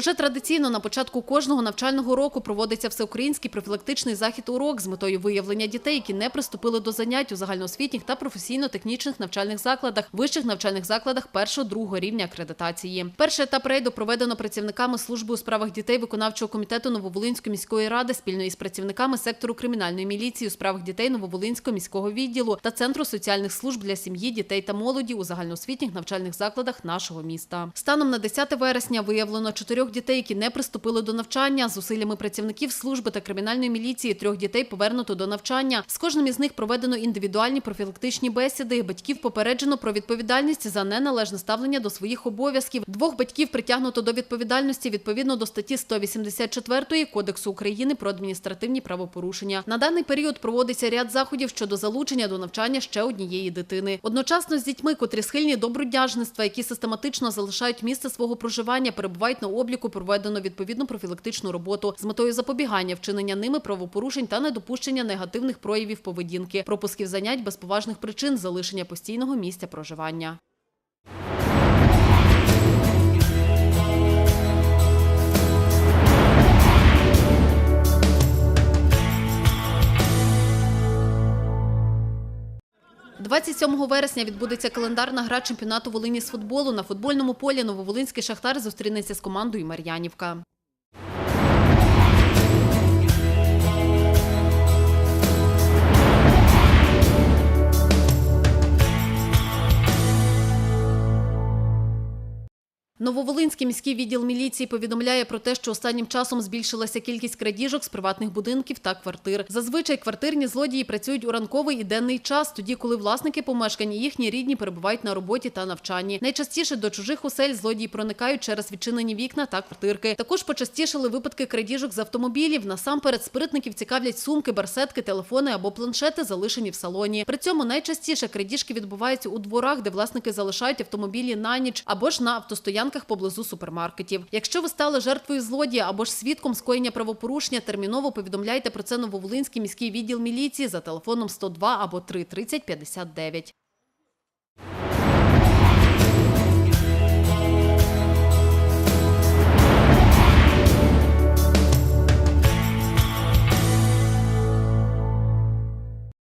Уже традиційно на початку кожного навчального року проводиться всеукраїнський профілактичний захід урок з метою виявлення дітей, які не приступили до занять у загальноосвітніх та професійно-технічних навчальних закладах, вищих навчальних закладах першого-другого рівня акредитації. Перший етап рейду проведено працівниками служби у справах дітей виконавчого комітету Нововолинської міської ради спільно із працівниками сектору кримінальної міліції у справах дітей Нововолинського міського відділу та центру соціальних служб для сім'ї, дітей та молоді у загальноосвітніх навчальних закладах нашого міста. Станом на 10 вересня виявлено чотирьох дітей, які не приступили до навчання. Зусиллями працівників служби та кримінальної міліції трьох дітей повернуто до навчання. З кожним із них проведено індивідуальні профілактичні бесіди. Батьків попереджено про відповідальність за неналежне ставлення до своїх обов'язків. Двох батьків притягнуто до відповідальності відповідно до статті 184 Кодексу України про адміністративні правопорушення. На даний період проводиться ряд заходів щодо залучення до навчання ще однієї дитини. Одночасно з дітьми, котрі схильні до які систематично залишають місце свого проживання, перебувають на обліку, проведено відповідну профілактичну роботу з метою запобігання вчинення ними правопорушень та недопущення негативних проявів поведінки, пропусків занять без поважних причин, залишення постійного місця проживання. – 27 вересня відбудеться календарна гра чемпіонату Волині з футболу. На футбольному полі Нововолинський Шахтар зустрінеться з командою Мар'янівка. Нововолинський міський відділ міліції повідомляє про те, що останнім часом збільшилася кількість крадіжок з приватних будинків та квартир. Зазвичай квартирні злодії працюють у ранковий і денний час, тоді коли власники помешкань і їхні рідні перебувають на роботі та навчанні. Найчастіше до чужих осель злодії проникають через відчинені вікна та квартирки. Також почастішали випадки крадіжок з автомобілів. Насамперед спритників цікавлять сумки, барсетки, телефони або планшети, залишені в салоні. При цьому найчастіше крадіжки відбуваються у дворах, де власники залишають автомобілі на ніч або ж на автостоянках поблизу супермаркетів. Якщо ви стали жертвою злодія або ж свідком скоєння правопорушення, терміново повідомляйте про це Нововолинський міський відділ міліції за телефоном 102 або 3 30 59.